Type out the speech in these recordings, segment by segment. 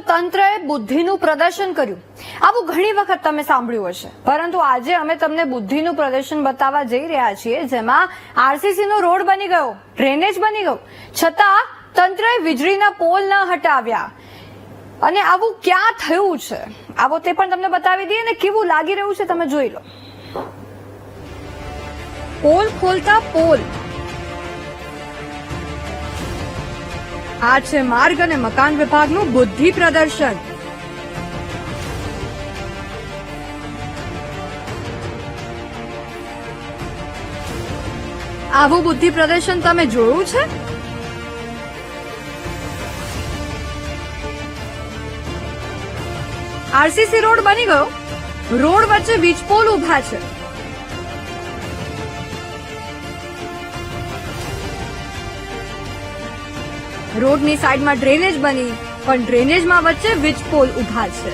તંત્રએ બુદ્ધિનું પ્રદર્શન કર્યું. આવું ઘણી વખત તમે સાંભળ્યું હશે. પરંતુ આજે અમે તમને બુદ્ધિનું પ્રદર્શન બતાવવા જઈ રહ્યા છીએ, જેમાં આરસીસી નો રોડ બની ગયો, ડ્રેનેજ બની ગયો. છતાં તંત્રએ વીજળીના પોલ ન હટાવ્યા. અને આવું ક્યાં થયું છે? આવો તે પણ તમને બતાવી દઈએ ને કેવું લાગી રહ્યું છે તમે જોઈ લો. પોલ ખોલતા પોલ. આ છે માર્ગ અને મકાન વિભાગનું બુદ્ધિ પ્રદર્શન. આવું બુદ્ધિ પ્રદર્શન તમે જોયું છે? આરસીસી રોડ બની ગયો. રોડ વચ્ચે વીજપોલ ઊભા છે. રોડની સાઈડમાં ડ્રેનેજ બની, પણ ડ્રેનેજમાં વચ્ચે વીજપોલ ઊભા છે.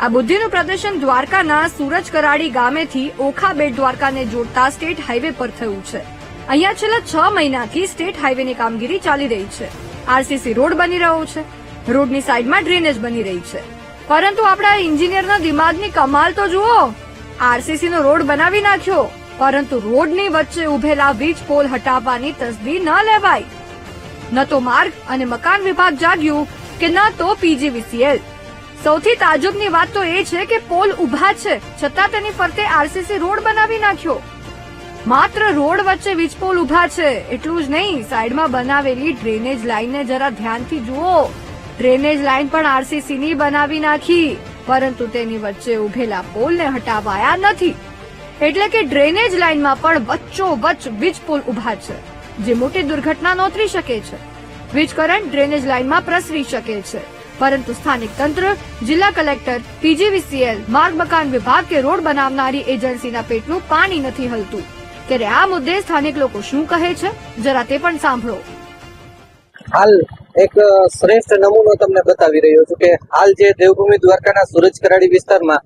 આ બુદ્ધિનું પ્રદર્શન દ્વારકાના સુરજ કરાડી ગામેથી ઓખા બેટ દ્વારકાને જોડતા સ્ટેટ હાઈવે પર થયું છે. અહીંયા છેલ્લા છ મહિનાથી સ્ટેટ હાઈવેની કામગીરી ચાલી રહી છે. આરસીસી રોડ બની રહ્યો છે. રોડની સાઈડમાં ડ્રેનેજ બની રહી છે. પરંતુ આપણા એન્જિનિયરના દિમાગની કમાલ તો જુઓ. આરસીસી નો રોડ બનાવી નાખ્યો, પરંતુ રોડની વચ્ચે ઉભેલા વીજ પોલ હટાવવાની તસદી ન લેવાય. ન તો માર્ગ અને મકાન વિભાગ જાગ્યું કે ન તો પીજીવીસીએલ. સૌથી તાજુબની વાત તો એ છે કે પોલ ઊભા છે, છતાં તેની ફરતે આરસીસી રોડ બનાવી નાખ્યો. માત્ર રોડ વચ્ચે વીજપોલ ઊભા છે, એટલું જ નહીં, સાઈડમાં બનાવેલી ડ્રેનેજ લાઈનને જરા ધ્યાનથી જુઓ. ડ્રેનેજ લાઇન પણ આરસીસીની બનાવી નાખી, પરંતુ તેની વચ્ચે ઉભેલા પોલને હટાવાયા નથી. એટલે કે ડ્રેનેજ લાઇનમાં પણ વચ્ચોવચ્ચ વીજ વીજપોલ ઊભા છે, જે મોટી દુર્ઘટના નોતરી શકે છે. વીજ કરંટ ડ્રેનેજ લાઇનમાં પ્રસરી શકે છે, પરંતુ સ્થાનિક તંત્ર, જિલ્લા કલેક્ટર, પીજીવીસીએલ, માર્ગ મકાન વિભાગ કે રોડ બનાવનારી એજન્સીના પેટનું પાણી નથી હલતું. ત્યારે આ મુદ્દે સ્થાનિક લોકો શું કહે છે? જરા તે પણ સાંભળો. હાલ એક શ્રેષ્ઠ નમૂનો તમને બતાવી રહ્યો છું કે હાલ જે દેવભૂમિ દ્વારકાના સુરજ કરાડી વિસ્તારમાં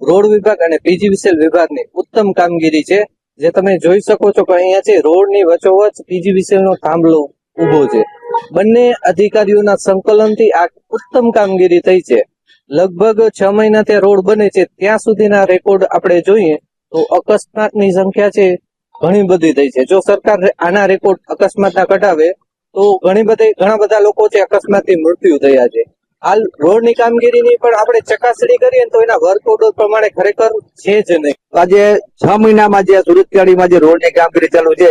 રોડ વિભાગ અને પીજીવીસીએલ વિભાગની ઉત્તમ કામગીરી છે, જે તમે જોઈ શકો છો કે અહીંયા છે, રોડની વચ્ચોવચ્ચ પીજીવીસીએલ નો થાંભલો ઊભો છે. બંને અધિકારીઓના સંકલનથી આ ઉત્તમ કામગીરી થઈ છે. લગભગ છ મહિના તે રોડ બને છે, ત્યાં સુધીના રેકોર્ડ આપણે જોઈએ તો અકસ્માતની સંખ્યા છે ઘણી બધી થઈ છે. જો સરકાર આના રેકોર્ડ અકસ્માતના કઢાવે તો ઘણી બધી ઘણા બધા લોકો છે અકસ્માતથી મૃત્યુ થયા છે. હાલ રોડની કામગીરીની પણ આપણે ચકાસણી કરીએ તો એના વર્ક ઓર્ડર પ્રમાણે ખરેખર છે જ નહીં. આજે છ મહિનામાં જે સુરતવાડીમાં જે રોડની કામગીરી ચાલુ છે,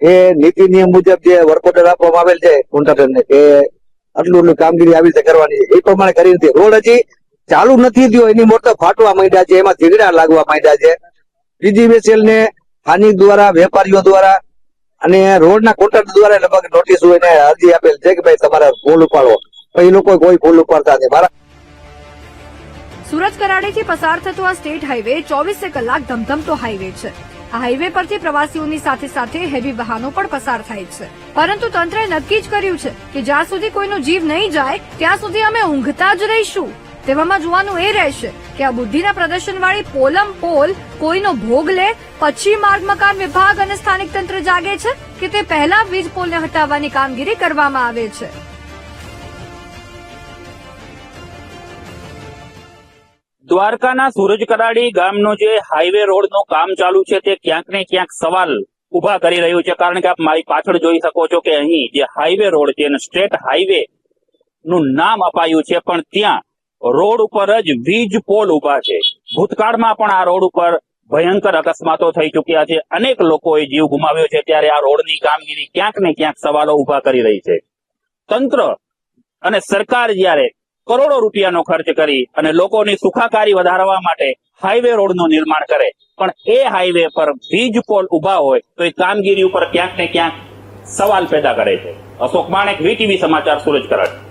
એ નીતિ નિયમ મુજબ જે વર્ક ઓર્ડર આપવામાં આવેલ છે કોન્ટ્રાક્ટરને કે આટલું આટલું કામગીરી આવી રીતે કરવાની છે. એ પ્રમાણે કરી નથી રોડ હજી ચાલુ નથી થયો. એની મોટા ફાટવા માંડ્યા છે, એમાં ઝીગડા લાગવા માંડ્યા છે. પીજીવીસીએલ ને સ્થાનિક દ્વારા, વેપારીઓ દ્વારા અને રોડના કોન્ટ્રાક્ટર દ્વારા લગભગ નોટિસ એને અરજી આપેલ છે કે ભાઈ તમારે ફૂલ ઉપાડો એ લોકો કોઈ ફૂલ ઉપાડતા નથી. મારા સુરત કરાડેથી પસાર થતો આ સ્ટેટ હાઈવે ચોવીસે કલાક ધમધમતો હાઈવે છે. આ હાઈવે પરથી પ્રવાસીઓની સાથે સાથે હેવી વાહનો પણ પસાર થાય છે. પરંતુ તંત્રએ નક્કી જ કર્યું છે કે જ્યાં સુધી કોઈનો જીવ નહીં જાય, ત્યાં સુધી અમે ઊંઘતા જ રહીશું. તેવામાં જોવાનું એ રહેશે કે આ બુદ્ધિના પ્રદર્શન વાળી પોલમ પોલ કોઈનો ભોગ લે, પછી માર્ગ મકાન વિભાગ અને સ્થાનિક તંત્ર જાગે છે કે તે પહેલા વીજ પોલને હટાવવાની કામગીરી કરવામાં આવે છે. દ્વારકાના સુરજ કરાડી ગામનો જે હાઈવે રોડનું કામ ચાલુ છે તે ક્યાંક ને ક્યાંક સવાલ ઊભા કરી રહ્યું છે. કારણ કે આપ મારી પાછળ જોઈ શકો છો કે અહીં જે હાઈવે રોડ છે સ્ટેટ હાઈવે નું નામ અપાયું છે, પણ ત્યાં રોડ ઉપર જ વીજ પોલ ઊભા છે. ભૂતકાળમાં પણ આ રોડ ઉપર ભયંકર અકસ્માતો થઈ ચુક્યા છે. અનેક લોકોએ જીવ ગુમાવ્યો છે ત્યારે આ રોડની કામગીરી ક્યાંક ને ક્યાંક સવાલો ઊભા કરી રહી છે. તંત્ર અને સરકાર જ્યારે કરોડો રૂપિયાનો ખર્ચ કરી અને લોકોની સુખાકારી વધારવા માટે હાઈવે રોડનું નિર્માણ કરે, પણ એ હાઈવે પર વીજ પોલ ઊભા હોય તો એ કામગીરી ઉપર ક્યાંક ને ક્યાંક સવાલ પેદા કરે છે. અશોક માણેક, વીટીવી સમાચાર, સુરજ કરટ.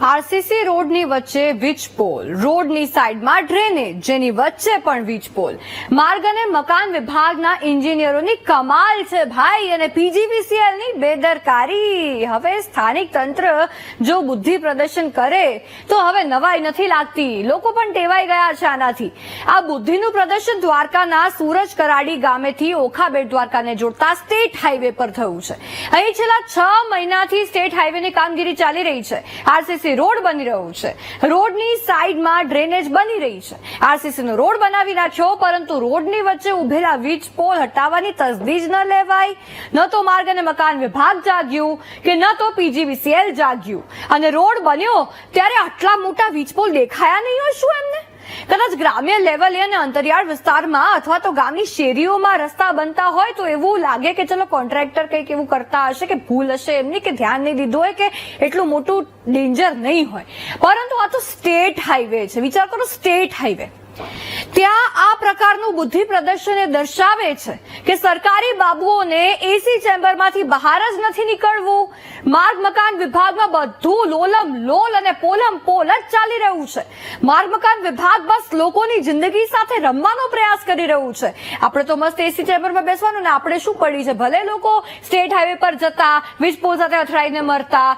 આરસીસી રોડની વચ્ચે વીજ પોલ. રોડની સાઈડમાં ડ્રેનેજ, જેની વચ્ચે પણ વીજ પોલ. માર્ગ અને મકાન વિભાગના એન્જિનિયરોની કમાલ છે ભાઈ અને પીજીવીસીએલની બેદરકારી. હવે સ્થાનિક તંત્ર જો બુદ્ધિ પ્રદર્શન કરે, તો હવે નવાઈ નથી લાગતી. લોકો પણ ટેવાઈ ગયા છે આનાથી. આ બુદ્ધિનું પ્રદર્શન દ્વારકાના સુરજ કરાડી ગામેથી ઓખા બેટ દ્વારકાને જોડતા સ્ટેટ હાઈવે પર થયું છે. અહીં છેલ્લા છ મહિનાથી સ્ટેટ હાઈવેની કામગીરી ચાલી રહી છે. આરસીસી રોડ બની રહ્યો છે. રોડની સાઈડમાં ડ્રેનેજ બની રહી છે. આરસીસી નો રોડ બનાવી નાખ્યો, પરંતુ રોડની વચ્ચે ઉભેલા વીજ પોલ હટાવવાની તસદી જ ન લેવાય ન તો માર્ગ અને મકાન વિભાગ જાગ્યું કે ન તો પીજીવીસીએલ જાગ્યું. અને રોડ બન્યો ત્યારે આટલા મોટા વીજ પોલ દેખાયા નહીં હોય શું એમને? કદાચ ગ્રામ્ય લેવલે અને અંતરિયાળ વિસ્તારમાં અથવા તો ગામની શેરીઓમાં રસ્તા બનતા હોય તો એવું લાગે કે ચલો કોન્ટ્રાક્ટર કંઈક એવું કરતા હશે કે ભૂલ હશે એમની કે ધ્યાન નહીં દીધું હોય કે એટલું મોટું ડેન્જર નહીં હોય. પરંતુ આ તો સ્ટેટ હાઈવે છે. વિચાર કરો સ્ટેટ હાઈવે ત્યાં આ પ્રકારનું બુદ્ધિ પ્રદર્શન એ દર્શાવે છે કે સરકારી બાબુઓને એસી ચેમ્બરમાંથી બહાર જ નથી નીકળવું. માર્ગ મકાન વિભાગમાં બધું લોલમ લોલ અને પોલમ પોલ જ ચાલી રહ્યું છે. માર્ગ મકાન વિભાગ બસ લોકોની જિંદગી સાથે રમવાનો પ્રયાસ કરી રહ્યું છે. આપણે તો મસ્ત એસી ચેમ્બરમાં બેસવાનું ને આપણે શું પડી છે? ભલે લોકો સ્ટેટ હાઈવે પર જતા વીજ પોલ સાથે અથડાઈને મરતા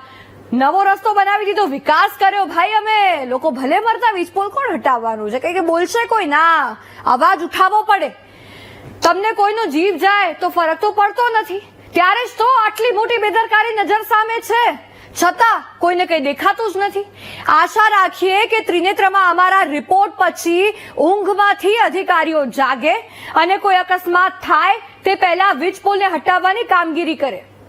નવો રસ્તો બનાવી દીધો, વિકાસ કર્યો. ભાઈ, અમે લોકો ભલે મરતા વીજપોલ કોણ હટાવવાનું છે? કે બોલશે કોઈ? ના. અવાજ ઉઠાવવો પડે. તમને કોઈનો જીવ જાય તો ફરક તો પડતો નથી. ત્યારે જ તો આટલી મોટી બેદરકારી નજર સામે છે. છતાં કોઈને કઈ દેખાતું જ નથી. આશા રાખીએ કે ત્રિનેત્રમાં અમારા રિપોર્ટ પછી ઊંઘમાંથી અધિકારીઓ જાગે અને કોઈ અકસ્માત થાય, તે પહેલા વીજ પોલને હટાવવાની કામગીરી કરે.